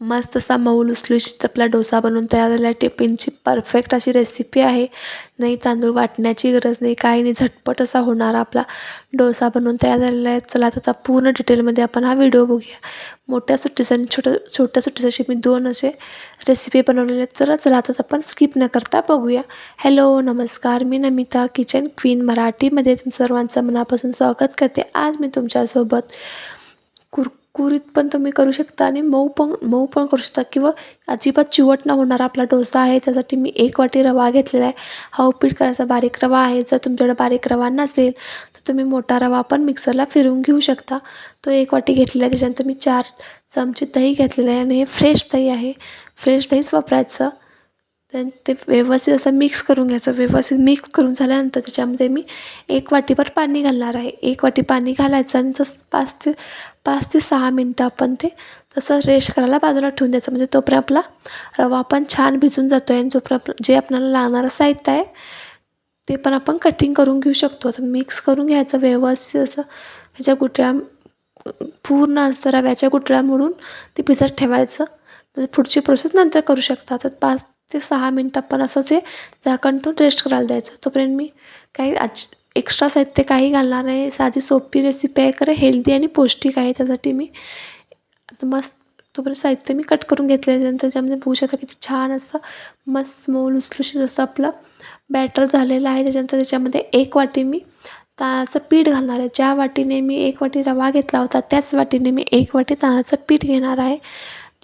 मस्त असा मऊ लुसलुशीत आपला डोसा बनवून तयार झाला आहे. टिफिनची परफेक्ट अशी रेसिपी आहे. नाही तांदूळ वाटण्याची गरज नाही काही नाही झटपट असा होणारा आपला डोसा बनवून तयार झालेला आहे. चला आता पूर्ण डिटेलमध्ये आपण हा व्हिडिओ बघूया. मोठ्या सुट्टीचा आणि छोट्या छोट्या सुट्टीसाठी मी दोन असे रेसिपी बनवलेले आहेत. चला चला आता आपण स्किप न करता बघूया. हॅलो नमस्कार. मी नमिता किचन क्वीन मराठीमध्ये तुम सर्वांचं मनापासून स्वागत करते. आज मी तुमच्यासोबत कुर कुरकुरीत पण तुम्ही करू शकता आणि मऊ पण मऊ पण करू शकता किंवा अजिबात चिवट न होणारा. आपला डोसा आहे त्यासाठी मी एक वाटी रवा घेतलेला आहे. हा उपीट करायचा बारीक रवा आहे. जर तुमच्याकडे बारीक रवा नसेल तर तुम्ही मोठा रवा पण मिक्सरला फिरवून घेऊ शकता. तो एक वाटी घेतलेला आहे. त्याच्यानंतर मी चार चमचे दही घेतलेलं आहे आणि हे फ्रेश दही आहे. फ्रेश दहीच वापरायचं. त्यां ते व्यवस्थित असं मिक्स करून घ्यायचं. व्यवस्थित मिक्स करून झाल्यानंतर त्याच्यामध्ये मी एक वाटीभर पाणी घालणार आहे. एक वाटी पाणी घालायचं आणि जसं पाच ते पाच ते सहा मिनटं आपण ते तसं रेस्ट करायला बाजूला ठेवून द्यायचं. म्हणजे तोपर्यंत आपला रवा पण छान भिजून जातो आहे आणि जोपर्यंत जे आपल्याला लागणारं साहित्य आहे ते पण आपण कटिंग करून घेऊ शकतो. असं मिक्स करून घ्यायचं व्यवस्थित असं. ह्याच्या गुटळ्या पूर्ण असं रव्याच्या गुटळ्या मोडून ते भिजत ठेवायचं. तर पुढची प्रोसेस नंतर करू शकता. तर पाच ते सहा मिनटं आपण असंच हे झाकण ठेवून रेस्ट करायला द्यायचं. तोपर्यंत मी काही आज एक्स्ट्रा साहित्य काही घालणार नाही. साधी सोपी रेसिपी आहे खरं हेल्दी आणि पौष्टिक आहे. त्यासाठी मी आता मस्त तोपर्यंत साहित्य मी कट करून घेतल्यानंतर त्याच्यामध्ये बघू शकता किती छान असं मस्त मऊ लुसलुशीत असं आपलं बॅटर झालेलं आहे. त्याच्यानंतर त्याच्यामध्ये एक वाटी मी तांदळाचं पीठ घालणार आहे. ज्या वाटीने मी एक वाटी रवा घेतला होता त्याच वाटीने मी एक वाटी तांदळाचं पीठ घेणार आहे.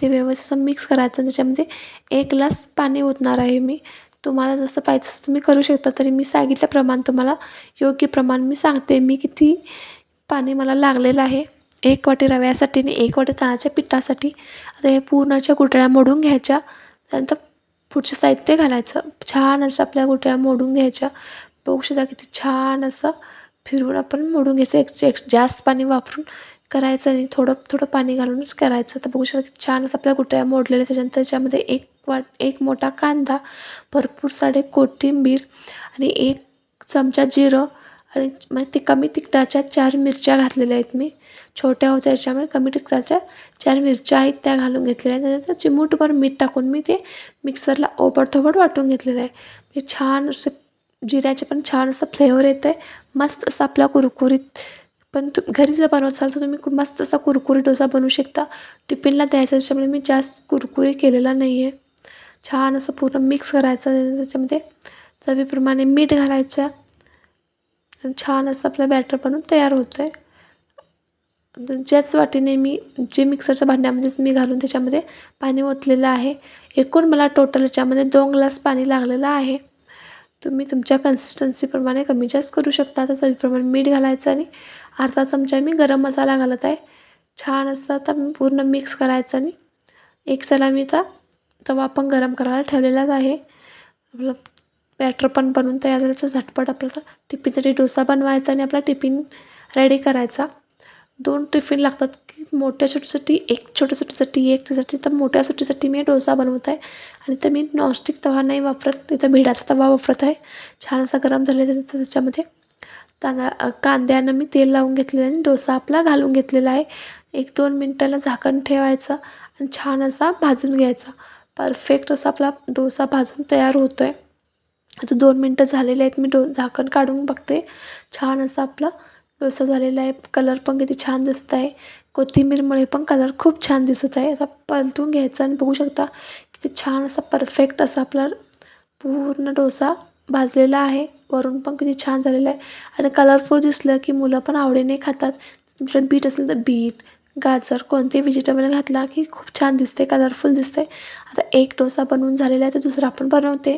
ते व्यवस्थित मिक्स करायचं त्याच्यामध्ये एक ग्लास पाणी ओतणार आहे मी. तुम्हाला जसं पाहिजे तसं तुम्ही करू शकता तरी मी सांगितल्याप्रमाणे तुम्हाला. योग्य प्रमाण मी सांगते मी किती पाणी मला लागलेलं आहे. एक वाटी रव्यासाठी आणि एक वाटी तांदळाच्या पिठासाठी. आता हे पूर्णाच्या गुटळ्या मोडून घ्यायच्या. त्यानंतर पुढचं साहित्य घालायचं. छान असं आपल्या गुटळ्या मोडून घ्यायच्या. बघू शकता किती छान असं फिरून आपण मोडून घ्यायचं. एक जास्त पाणी वापरून करायचं नाही थोडं थोडं पाणी घालूनच करायचं. तर बघू शकता छान असं आपल्या गुटळ्या मोडलेल्या त्याच्यानंतर त्याच्यामध्ये एक वाट एक मोठा कांदा भरपूर सारे कोथिंबीर आणि एक चमचा जिरं आणि म्हणजे ते कमी तिखटाच्या चार मिरच्या घातलेल्या आहेत मी. छोट्या होत्या त्याच्यामुळे कमी तिखटाच्या चार मिरच्या आहेत त्या घालून घेतलेल्या आहेत. त्यानंतर चिमूटभर मीठ टाकून मी ते मिक्सरला ओबडथोबड वाटून घेतलेलं आहे. म्हणजे छान असं जिऱ्याचे पण छान असं फ्लेवर येतं आहे मस्त असं आपला कुरकुरीत पण तु घरी जर बनवत असाल तर तुम्ही मस्त असा कुरकुरी डोसा बनवू शकता. टिफिनला द्यायचा त्याच्यामुळे मी जास्त कुरकुरी केलेला नाही आहे छान असं पूर्ण मिक्स करायचं त्याच्यामध्ये चवीप्रमाणे मीठ घालायचं. छान असं आपलं बॅटर बनवून तयार होतं आहे ज्याच वाटीने मी जे मिक्सरच्या भांड्यामध्येच मी घालून त्याच्यामध्ये पाणी ओतलेलं आहे. एकूण मला टोटल याच्यामध्ये दोन ग्लास पाणी लागलेलं आहे. तुम्ही तुमच्या कन्सिस्टन्सीप्रमाणे कमी जास्त करू शकता. आता चवीप्रमाणे मीठ घालायचं आणि अर्धा चमचा मी गरम मसाला घालत आहे. छान असं आता पूर्ण मिक्स करायचं आणि एक चला मी आता तवा आपण गरम करायला ठेवलेलाच आहे. आपलं बॅटर पण बनवून तयार झालं तर झटपट आपल्याला टिफिनसाठी डोसा बनवायचा आणि आपला टिफिन रेडी करायचा. दोन टिफिन लागतात मोठ्या छोटीसाठी एक छोट्या सुट्टीसाठी एक त्यासाठी तर मोठ्या सुट्टीसाठी मी डोसा बनवत आहे. आणि तर मी नॉनस्टिक तवा नाही वापरत तिथं भिडाचा तवा वापरत आहे. छान असा गरम झालेला त्याच्यामध्ये. तांदळा कांद्यानं मी तेल लावून घेतलेलं आणि डोसा आपला घालून घेतलेला आहे. एक दोन मिनटाला झाकण ठेवायचं आणि छान असा भाजून घ्यायचा. परफेक्ट असा आपला डोसा भाजून तयार होतो आहे आता दोन मिनटं झालेले आहेत मी डो झाकण काढून बघते. छान असा आपला डोसा झालेला आहे. कलर पण किती छान दिसत आहे. कोथिंबीरमुळे पण कलर खूप छान दिसत आहे. आता पलटून घ्यायचा आणि बघू शकता किती छान असा परफेक्ट असा आपला पूर्ण डोसा भाजलेला आहे. वरून पण किती छान झालेला आहे. आणि कलरफुल दिसलं की मुलं पण आवडीने खातात. तुमच्याकडे बीट असेल तर बीट गाजर कोणते व्हेजिटेबल घातला की खूप छान दिसते कलरफुल दिसते आता एक डोसा बनवून झालेला आहे तर दुसरा आपण बनवते.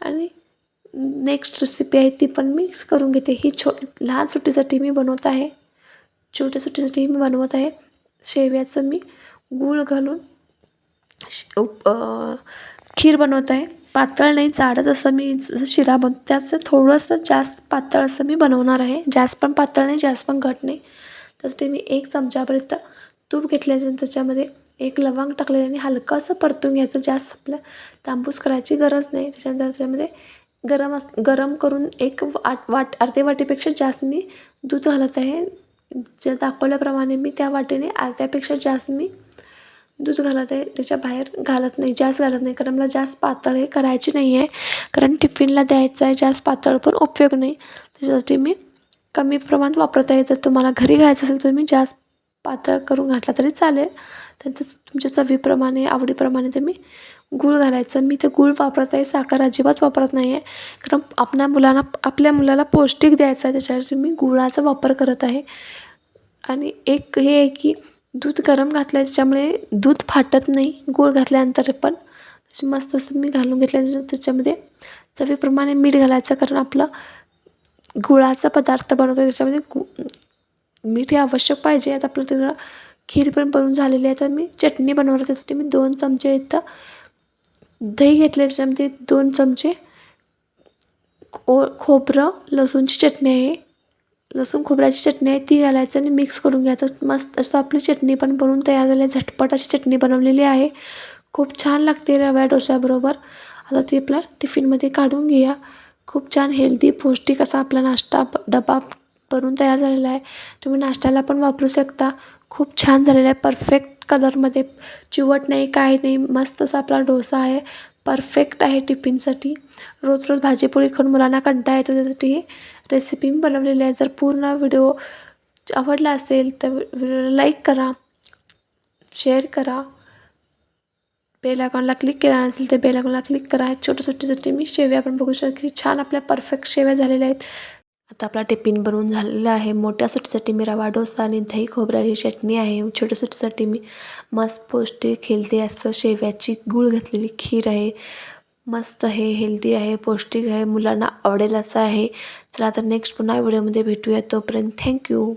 आणि नेक्स्ट रेसिपी आहे ती पण मिक्स करून घेते. ही छो लहान सुट्टीसाठी मी बनवत आहे. छोटे छोटे मी बनवत आहे. शेव्याचं मी गूळ घालून खीर बनवत आहे. पातळ नाही जाडच असं मी जसं शिरा बन त्याचं थोडंसं जास्त पातळ असं मी बनवणार आहे. जास्त पण पातळ नाही जास्त पण घट नाही. त्यासाठी मी एक चमच्यापर्यंत तूप घेतल्यानंतर त्याच्यामध्ये एक लवंग टाकलेलं आणि हलकं असं परतून घ्यायचं. जास्त आपलं तांबूस करायची गरज नाही. त्याच्यानंतर त्याच्यामध्ये गरम अस गरम करून एक आट वाट अर्धे वाटीपेक्षा जास्त मी दूध घालत आहे. जे दाखवल्याप्रमाणे मी त्या वाटीने अर्ध्यापेक्षा जास्त मी दूध घालत आहे त्याच्या बाहेर घालत नाही जास्त घालत नाही. कारण मला जास्त पातळ हे करायची नाही आहे. कारण टिफिनला द्यायचं आहे जास्त पातळ पण उपयोग नाही. त्याच्यासाठी मी कमी प्रमाणात वापरता येतं जर तुम्हाला घरी घ्यायचं असेल तर तुम्ही जास्त पातळ करून घातला तरी चालेल. त्यांचं तुमच्या चवीप्रमाणे आवडीप्रमाणे तुम्ही गूळ घालायचं. मी ते गूळ वापरायचं आहे साखर अजिबात वापरत नाही आहे कारण आपल्या मुलांना आपल्या मुलाला पौष्टिक द्यायचं आहे त्याच्यासाठी मी गुळाचा वापर करत आहे. आणि एक हे आहे की दूध गरम घातलं आहे त्याच्यामुळे दूध फाटत नाही गूळ घातल्यानंतर पण. अशी मस्त असं मी घालून घेतल्यानंतर त्याच्यामध्ये चवीप्रमाणे मीठ घालायचं कारण आपलं गुळाचा पदार्थ बनवतो त्याच्यामध्ये गु मीठ हे आवश्यक पाहिजे. आता आपलं तिकडं खीर पण बनवून झालेली आहे. तर मी चटणी बनवणार त्यासाठी मी दोन चमचे इथं दही घेतले त्याच्यामध्ये दोन चमचे ओ खोबरं लसूणची चटणी आहे. लसूण खोबऱ्याची चटणी आहे. ती घालायचं आणि मिक्स करून घ्यायचं. मस्त असं आपली चटणी पण बनवून तयार झाली आहे. झटपट अशी चटणी बनवलेली आहे. खूप छान लागते रव्या डोश्याबरोबर. आता ती आपल्या टिफिनमध्ये काढून घेऊया. खूप छान हेल्दी पौष्टिक असा आपला नाश्ता प- डबा भरून तयार झालेला आहे. तुम्ही नाश्त्याला पण वापरू शकता. खूप छान झालेला आहे. परफेक्ट कलरमध्ये चिवट नाही काही नाही. मस्त असा आपला डोसा आहे. परफेक्ट आहे टिफिनसाठी रोज रोज भाजीपोळी खाऊन मुलांना कंटाळा येतो. त्यासाठी रेसिपी मी बनवलेली आहे. जर पूर्ण व्हिडिओ आवडला असेल तर व्हिडिओला लाईक करा. शेअर करा. बेल आयकॉनला क्लिक केला नसेल तर बेल आयकॉनला क्लिक करा. हे छोटं छोटीसाठी मी शेव्या आपण बघू शकतो. की छान आपल्या परफेक्ट शेव्या झालेल्या आहेत. आता आपला टिफिन बनवून झालेला आहे. मोठ्या सुट्टीसाठी मी रवा डोसा आणि दही खोबऱ्याची चटणी आहे. छोट्या सुट्टीसाठी मी मस्त पौष्टिक हेल्दी असं शेव्याची गूळ घातलेली खीर आहे. मस्त आहे हेल्दी आहे पौष्टिक आहे मुलांना आवडेल असं आहे. चला तर नेक्स्ट पुन्हा व्हिडिओमध्ये भेटूया. तोपर्यंत थँक्यू